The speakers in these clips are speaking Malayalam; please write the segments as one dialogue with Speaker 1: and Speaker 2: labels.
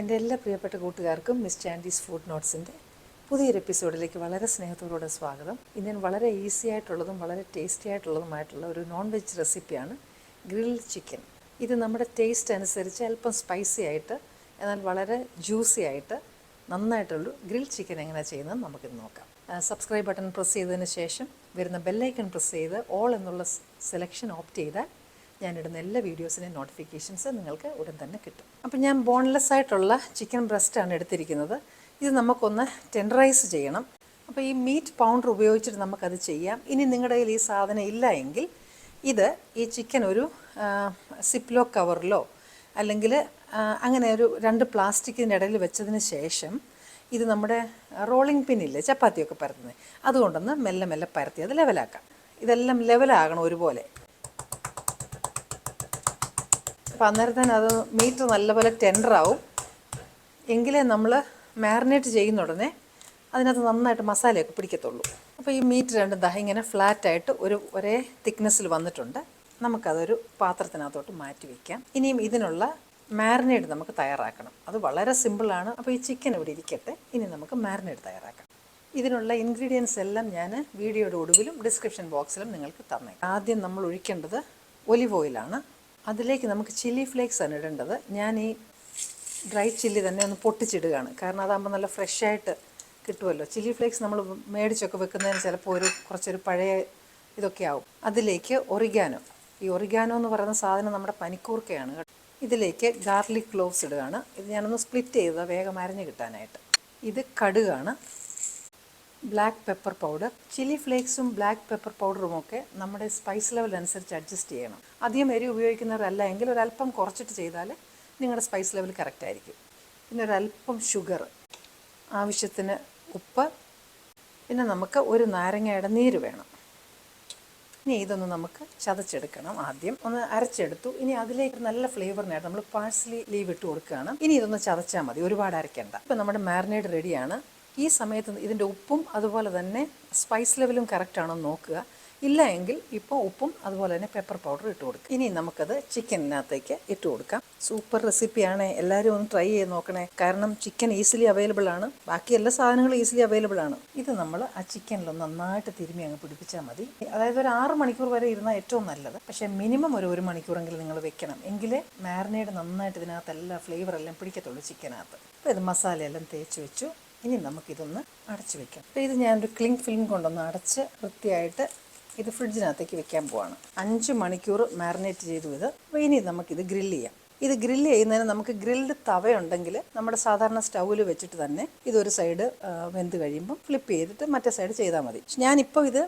Speaker 1: എന്റെ എല്ലാ പ്രിയപ്പെട്ട കൂട്ടുകാർക്കും മിസ് ചാൻഡീസ് ഫുഡ് നോട്ട്സിന്റെ പുതിയൊരു എപ്പിസോഡിലേക്ക് വളരെ സ്നേഹത്തോടെ സ്വാഗതം. ഇന്ന് ഞാൻ വളരെ ഈസി ആയിട്ടുള്ളതും വളരെ ടേസ്റ്റി ആയിട്ടുള്ളതുമായിട്ടുള്ള ഒരു നോൺ വെജ് റെസിപ്പിയാണ് ഗ്രിൽ ചിക്കൻ. ഇത് നമ്മുടെ ടേസ്റ്റ് അനുസരിച്ച് അല്പം സ്പൈസി ആയിട്ട് എന്നാൽ വളരെ ജ്യൂസി ആയിട്ട് നന്നായിട്ടുള്ളൂ ഗ്രിൽ ചിക്കൻ എങ്ങനെ ചെയ്യുന്നത് നമുക്കിത് നോക്കാം. സബ്സ്ക്രൈബ് ബട്ടൺ പ്രസ് ചെയ്തതിന് ശേഷം വരുന്ന ബെല്ലൈക്കൺ പ്രസ് ചെയ്ത് ഓൾ എന്നുള്ള സെലക്ഷൻ ഓപ്റ്റ് ചെയ്താൽ ഞാനിടുന്ന എല്ലാ വീഡിയോസിന്റെയും നോട്ടിഫിക്കേഷൻസ് നിങ്ങൾക്ക് ഉടൻ തന്നെ കിട്ടും. അപ്പോൾ ഞാൻ ബോൺലെസ് ആയിട്ടുള്ള ചിക്കൻ ബ്രസ്റ്റാണ് എടുത്തിരിക്കുന്നത്. ഇത് നമുക്കൊന്ന് ടെൻഡറൈസ് ചെയ്യണം. അപ്പോൾ ഈ മീറ്റ് പൗണ്ടർ ഉപയോഗിച്ചിട്ട് നമുക്കത് ചെയ്യാം. ഇനി നിങ്ങളുടെ കയ്യിൽ ഈ സാധനം ഇല്ല എങ്കിൽ ഇത് ഈ ചിക്കൻ ഒരു സിപ്ലോ കവറിലോ അല്ലെങ്കിൽ അങ്ങനെ ഒരു രണ്ട് പ്ലാസ്റ്റിക്കിന്റെ ഇടയിൽ വെച്ചതിന് ശേഷം ഇത് നമ്മുടെ റോളിംഗ് പിന്നില്ലേ ചപ്പാത്തിയൊക്കെ പരത്തുന്നത്. അതുകൊണ്ടൊന്ന് മെല്ലെ മെല്ലെ പരത്തി അത് ലെവലാക്കാം ഇതെല്ലാം ലെവലാകണം ഒരുപോലെ. അപ്പം അന്നേരത്തേന് അത് മീറ്റ് നല്ലപോലെ ടെൻഡറാവും എങ്കിലേ നമ്മൾ മാരിനേറ്റ് ചെയ്യുന്ന ഉടനെ അതിനകത്ത് നന്നായിട്ട് മസാലയൊക്കെ പിടിക്കത്തുള്ളൂ. അപ്പോൾ ഈ മീറ്റ് രണ്ടും ദഹ ഇങ്ങനെ ഫ്ലാറ്റായിട്ട് ഒരു ഒരേ തിക്നെസ്സിൽ വന്നിട്ടുണ്ട്. നമുക്കതൊരു പാത്രത്തിനകത്തോട്ട് മാറ്റി വയ്ക്കാം ഇനിയും ഇതിനുള്ള മാരിനേഡ് നമുക്ക് തയ്യാറാക്കണം. അത് വളരെ സിമ്പിളാണ് അപ്പോൾ ഈ ചിക്കൻ ഇവിടെ ഇരിക്കട്ടെ. ഇനി നമുക്ക് മാരിനേഡ് തയ്യാറാക്കാം. ഇതിനുള്ള ഇൻഗ്രീഡിയൻസ് എല്ലാം ഞാൻ വീഡിയോയുടെ ഒടുവിലും ഡിസ്ക്രിപ്ഷൻ ബോക്സിലും നിങ്ങൾക്ക് തന്നേക്കാം. ആദ്യം നമ്മൾ ഒഴിക്കേണ്ടത് ഒലിവ് ഓയിലാണ് അതിലേക്ക് നമുക്ക് ചില്ലി ഫ്ലേക്സ് ആണ് ഇടേണ്ടത്. ഞാൻ ഈ ഡ്രൈ ചില്ലി തന്നെ ഒന്ന് പൊട്ടിച്ചിടുകയാണ്. കാരണം അതാകുമ്പോൾ നല്ല ഫ്രഷായിട്ട് കിട്ടുമല്ലോ ചില്ലി ഫ്ലേക്സ് നമ്മൾ മേടിച്ചൊക്കെ വെക്കുന്നതിന് ചിലപ്പോൾ ഒരു കുറച്ചൊരു പഴയ ഇതൊക്കെ ആവും. അതിലേക്ക് ഒറിഗാനോ. ഈ ഒറിഗാനോ എന്ന് പറയുന്ന സാധനം നമ്മുടെ പനിക്കൂർക്കയാണ് ഇതിലേക്ക് ഗാർലിക് ക്ലോവ്സ് ഇടുകയാണ്. ഇത് ഞാനൊന്ന് സ്പ്ലിറ്റ് ചെയ്തത് വേഗം അരഞ്ഞ് കിട്ടാനായിട്ട്. ഇത് കടുകാണ്. ബ്ലാക്ക് പെപ്പർ പൗഡർ ചില്ലി ഫ്ലേക്സും ബ്ലാക്ക് പെപ്പർ പൗഡറും ഒക്കെ നമ്മുടെ സ്പൈസ് ലെവൽ അനുസരിച്ച് അഡ്ജസ്റ്റ് ചെയ്യണം. അധികം എരി ഉപയോഗിക്കുന്നവരല്ല എങ്കിൽ ഒരല്പം കുറച്ചിട്ട് ചെയ്താൽ നിങ്ങളുടെ സ്പൈസ് ലെവൽ കറക്റ്റ് ആയിരിക്കും. പിന്നെ ഒരല്പം ഷുഗർ ആവശ്യത്തിന് ഉപ്പ് പിന്നെ നമുക്ക് ഒരു നാരങ്ങയുടെ നീര് വേണം. ഇനി ഇതൊന്ന് നമുക്ക് ചതച്ചെടുക്കണം ആദ്യം. ഒന്ന് അരച്ചെടുത്തു. ഇനി അതിലേക്ക് നല്ല ഫ്ലേവറിനായിട്ട് നമ്മൾ പാഴ്സലി ലീവ് ഇട്ട് കൊടുക്കുകയാണ്. ഇനി ഇതൊന്ന് ചതച്ചാൽ മതി. ഒരുപാട് അരയ്ക്കേണ്ട ഇപ്പം നമ്മുടെ മാരിനേഡ് റെഡിയാണ് ഈ സമയത്ത് ഇതിന്റെ ഉപ്പും അതുപോലെ തന്നെ സ്പൈസ് ലെവലും കറക്റ്റാണെന്ന് നോക്കുക. ഇല്ല എങ്കിൽ ഇപ്പോൾ ഉപ്പും അതുപോലെ തന്നെ പെപ്പർ പൗഡർ ഇട്ട് കൊടുക്കുക. ഇനി നമുക്കത് ചിക്കനകത്തേക്ക് ഇട്ട് കൊടുക്കാം. സൂപ്പർ റെസിപ്പിയാണ് എല്ലാവരും ഒന്ന് ട്രൈ ചെയ്ത് നോക്കണേ. കാരണം ചിക്കൻ ഈസിലി അവൈലബിൾ ആണ്. ബാക്കി എല്ലാ സാധനങ്ങളും ഈസിലി അവൈലബിൾ ആണ്. ഇത് നമ്മൾ ആ ചിക്കനിൽ നന്നായിട്ട് തിരുമ്മി അങ്ങ് പിടിപ്പിച്ചാൽ മതി. അതായത് ഒരു ആറ് മണിക്കൂർ വരെ ഇരുന്നാൽ ഏറ്റവും നല്ലത്. പക്ഷേ മിനിമം ഒരു ഒരു മണിക്കൂറെങ്കിലും നിങ്ങൾ വെക്കണം. എങ്കിലേ മാരിനേഡ് നന്നായിട്ട് ഇതിനകത്ത് എല്ലാ ഫ്ലേവർ എല്ലാം പിടിക്കത്തുള്ളൂ ചിക്കനകത്ത് അപ്പോൾ ഇത് മസാലയെല്ലാം തേച്ച് വെച്ചു. ഇനി നമുക്കിതൊന്ന് അടച്ചു വെക്കാം. അപ്പോൾ ഇത് ഞാനൊരു ക്ലിങ് ഫിലിം കൊണ്ടൊന്ന് അടച്ച് വൃത്തിയായിട്ട് ഇത് ഫ്രിഡ്ജിനകത്തേക്ക് വെക്കാൻ പോവാണ്. അഞ്ച് മണിക്കൂർ മാരിനേറ്റ് ചെയ്തു ഇത്. അപ്പോൾ ഇനി നമുക്കിത് ഗ്രില്ല് ചെയ്യാം. ഇത് ഗ്രില്ല് ചെയ്യുന്നതിന് നമുക്ക് ഗ്രിൽഡ് തവയുണ്ടെങ്കിൽ നമ്മുടെ സാധാരണ സ്റ്റൗവിൽ വെച്ചിട്ട് തന്നെ ഇതൊരു സൈഡ് വെന്ത് കഴിയുമ്പോൾ ഫ്ലിപ്പ് ചെയ്തിട്ട് മറ്റേ സൈഡ് ചെയ്താൽ മതി. ഞാനിപ്പോൾ ഇത്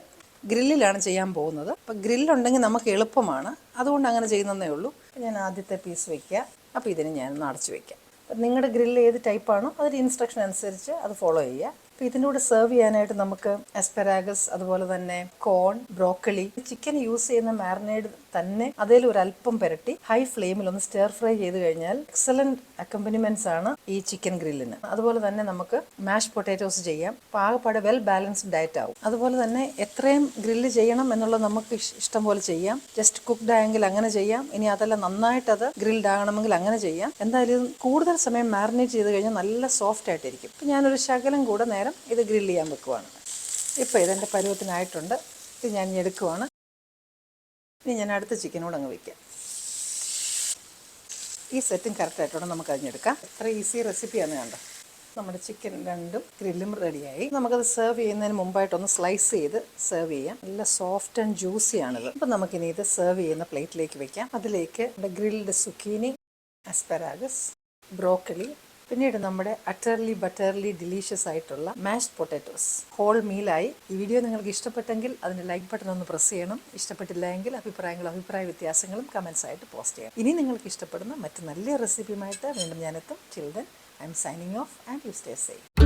Speaker 1: ഗ്രില്ലിലാണ് ചെയ്യാൻ പോകുന്നത്. അപ്പോൾ ഗ്രില്ലുണ്ടെങ്കിൽ നമുക്ക് എളുപ്പമാണ്. അതുകൊണ്ട് അങ്ങനെ ചെയ്യുന്നതേ ഉള്ളൂ. ഞാൻ ആദ്യത്തെ പീസ് വയ്ക്കുക അപ്പോൾ ഇതിന് ഞാനൊന്ന് അടച്ചു വയ്ക്കാം നിങ്ങളുടെ ഗ്രില്ല് ഏത് ടൈപ്പാണോ അതിന്റെ ഇൻസ്ട്രക്ഷൻ അനുസരിച്ച് അത് ഫോളോ ചെയ്യുക. അപ്പോൾ ഇതിന്റെ കൂടെ സെർവ് ചെയ്യാനായിട്ട് നമുക്ക് അസ്പെരാഗസ് അതുപോലെ തന്നെ കോൺ ബ്രോക്കളി ചിക്കൻ യൂസ് ചെയ്യുന്ന മാരിനേഡ് തന്നെ അതിൽ ഒരു അല്പം പുരട്ടി ഹൈ ഫ്ലെയിമിൽ ഒന്ന് സ്റ്റെയർ ഫ്രൈ ചെയ്ത് കഴിഞ്ഞാൽ എക്സലന്റ് അക്കമ്പനിമെന്റ്സ് ആണ് ഈ ചിക്കൻ ഗ്രില്ലിന് അതുപോലെ തന്നെ നമുക്ക് മാഷ് പൊട്ടാറ്റോസ് ചെയ്യാം. പാകപ്പാടെ വെൽ ബാലൻസ്ഡ് ഡയറ്റ് ആവും. അതുപോലെ തന്നെ എത്രയും ഗ്രില്ല് ചെയ്യണം എന്നുള്ളത് നമുക്ക് ഇഷ്ടം പോലെ ചെയ്യാം. ജസ്റ്റ് കുക്ക്ഡ് ആയെങ്കിൽ അങ്ങനെ ചെയ്യാം. ഇനി അതല്ല നന്നായിട്ട് അത് ഗ്രിൽഡ് ആകണമെങ്കിൽ അങ്ങനെ ചെയ്യാം. എന്തായാലും കൂടുതൽ സമയം മാരിനേറ്റ് ചെയ്ത് കഴിഞ്ഞാൽ നല്ല സോഫ്റ്റ് ആയിട്ടിരിക്കും. ഇപ്പം ഞാനൊരു ശകലം കൂടെ നേരം ഇത് ഗ്രില്ല് ചെയ്യാൻ വെക്കുവാണ്. ഇപ്പോൾ ഇതെന്റെ പരുവത്തിനായിട്ടുണ്ട്. ഇത് ഞാൻ എടുക്കുവാണ്. ഇനി ഞാൻ അടുത്ത ചിക്കനോട് അങ്ങ് വയ്ക്കാം ഈ സെറ്റും കറക്റ്റായിട്ടുണ്ട് നമുക്ക് അതിഞ്ഞെടുക്കാം എത്ര ഈസി റെസിപ്പിയാണ് കണ്ടോ? നമ്മുടെ ചിക്കൻ രണ്ടും ഗ്രില്ലും റെഡിയായി. നമുക്കത് സെർവ് ചെയ്യുന്നതിന് മുമ്പായിട്ടൊന്ന് സ്ലൈസ് ചെയ്ത് സെർവ് ചെയ്യാം. നല്ല സോഫ്റ്റ് ആൻഡ് ജ്യൂസി ആണിത്. അപ്പം നമുക്കിനി ഇത് സെർവ് ചെയ്യുന്ന പ്ലേറ്റിലേക്ക് വെക്കാം. അതിലേക്ക് ഗ്രിൽഡ് സുക്കീനി അസ്പെരാഗസ് ബ്രോക്കലി പിന്നീട് നമ്മുടെ അറ്റർലി ബട്ടർലി ഡിലീഷ്യസ് ആയിട്ടുള്ള മാഷ്ഡ് പൊട്ടാറ്റോസ്. ഹോൾ മീലായി ഈ വീഡിയോ നിങ്ങൾക്ക് ഇഷ്ടപ്പെട്ടെങ്കിൽ അതിന് ലൈക്ക് ബട്ടൺ ഒന്ന് പ്രസ് ചെയ്യണം. ഇഷ്ടപ്പെട്ടില്ല എങ്കിൽ അഭിപ്രായങ്ങളും അഭിപ്രായ വ്യത്യാസങ്ങളും കമൻസ് ആയിട്ട് പോസ്റ്റ് ചെയ്യാം ഇനി നിങ്ങൾക്ക് ഇഷ്ടപ്പെടുന്ന മറ്റ് നല്ല റെസിപ്പിയുമായിട്ട് വീണ്ടും ഞാനെത്തും children I am signing off and you stay safe